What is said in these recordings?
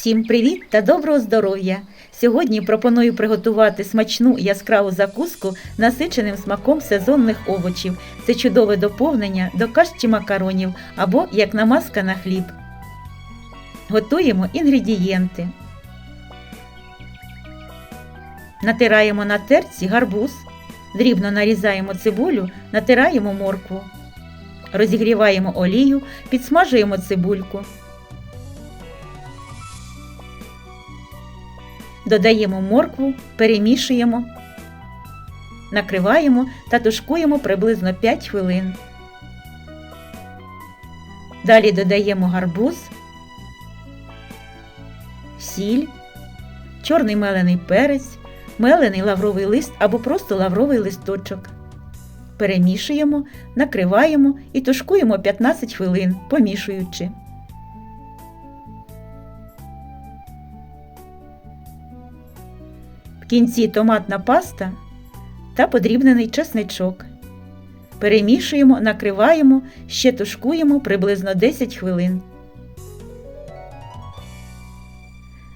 Всім привіт та доброго здоров'я! Сьогодні пропоную приготувати смачну яскраву закуску насиченим смаком сезонних овочів. Це чудове доповнення до каш чи макаронів або як намазка на хліб. Готуємо інгредієнти. Натираємо на терці гарбуз, дрібно нарізаємо цибулю, натираємо моркву. Розігріваємо олію, підсмажуємо цибульку. Додаємо моркву, перемішуємо, накриваємо та тушкуємо приблизно 5 хвилин. Далі додаємо гарбуз, сіль, чорний мелений перець, мелений лавровий лист або просто лавровий листочок. Перемішуємо, накриваємо і тушкуємо 15 хвилин, помішуючи. Кінці томатна паста та подрібнений чесничок. Перемішуємо, накриваємо, ще тушкуємо приблизно 10 хвилин.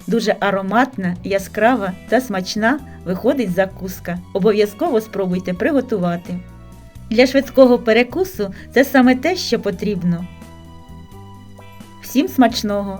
Дуже ароматна, яскрава та смачна виходить закуска. Обов'язково спробуйте приготувати. Для швидкого перекусу це саме те, що потрібно. Всім смачного!